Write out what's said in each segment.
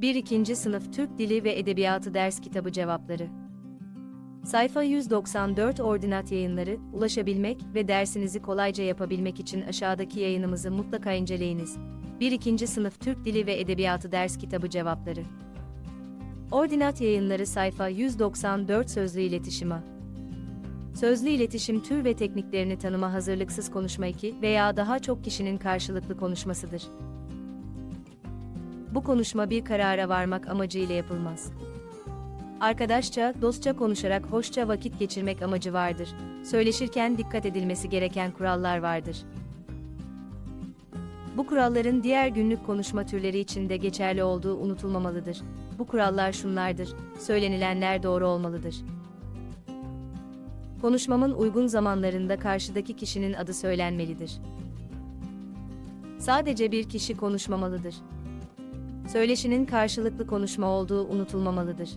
1-2. Sınıf Türk Dili ve Edebiyatı Ders Kitabı Cevapları Sayfa 194 Ordinat Yayınları, ulaşabilmek ve dersinizi kolayca yapabilmek için aşağıdaki yayınımızı mutlaka inceleyiniz. 1-2. Sınıf Türk Dili ve Edebiyatı Ders Kitabı Cevapları Ordinat Yayınları sayfa 194 Sözlü İletişim A. Sözlü iletişim tür ve tekniklerini tanıma hazırlıksız konuşma iki veya daha çok kişinin karşılıklı konuşmasıdır. Bu konuşma bir karara varmak amacıyla yapılmaz. Arkadaşça, dostça konuşarak hoşça vakit geçirmek amacı vardır. Söyleşirken dikkat edilmesi gereken kurallar vardır. Bu kuralların diğer günlük konuşma türleri için de geçerli olduğu unutulmamalıdır. Bu kurallar şunlardır: Söylenilenler doğru olmalıdır. Konuşmamın uygun zamanlarında karşıdaki kişinin adı söylenmelidir. Sadece bir kişi konuşmamalıdır. Söyleşinin karşılıklı konuşma olduğu unutulmamalıdır.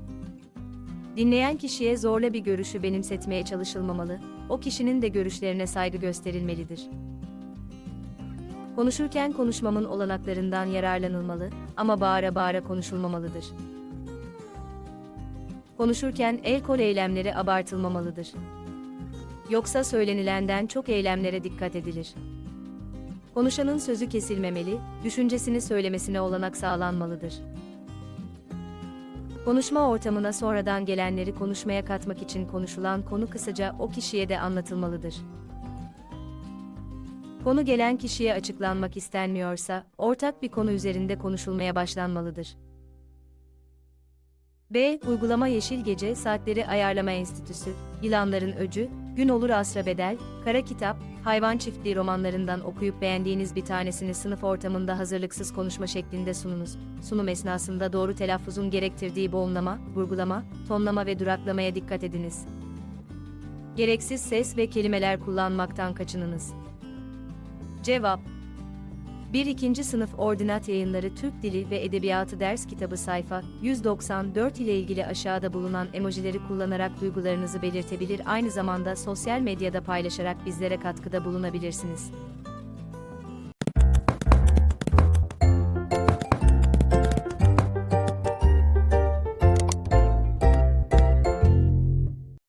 Dinleyen kişiye zorla bir görüşü benimsetmeye çalışılmamalı, o kişinin de görüşlerine saygı gösterilmelidir. Konuşurken konuşmamın olanaklarından yararlanılmalı ama bağıra bağıra konuşulmamalıdır. Konuşurken el kol eylemleri abartılmamalıdır. Yoksa söylenilenden çok eylemlere dikkat edilir. Konuşanın sözü kesilmemeli, düşüncesini söylemesine olanak sağlanmalıdır. Konuşma ortamına sonradan gelenleri konuşmaya katmak için konuşulan konu kısaca o kişiye de anlatılmalıdır. Konu gelen kişiye açıklanmak istenmiyorsa, ortak bir konu üzerinde konuşulmaya başlanmalıdır. B. Uygulama Yeşil Gece Saatleri Ayarlama Enstitüsü, Yılanların Öcü, Gün Olur Asra Bedel, Kara Kitap, Hayvan Çiftliği romanlarından okuyup beğendiğiniz bir tanesini sınıf ortamında hazırlıksız konuşma şeklinde sununuz. Sunum esnasında doğru telaffuzun gerektirdiği boğumlama, vurgulama, tonlama ve duraklamaya dikkat ediniz. Gereksiz ses ve kelimeler kullanmaktan kaçınınız. Cevap 1-2. Sınıf Ordinat Yayınları Türk Dili ve Edebiyatı Ders Kitabı sayfa 194 ile ilgili aşağıda bulunan emojileri kullanarak duygularınızı belirtebilir aynı zamanda sosyal medyada paylaşarak bizlere katkıda bulunabilirsiniz.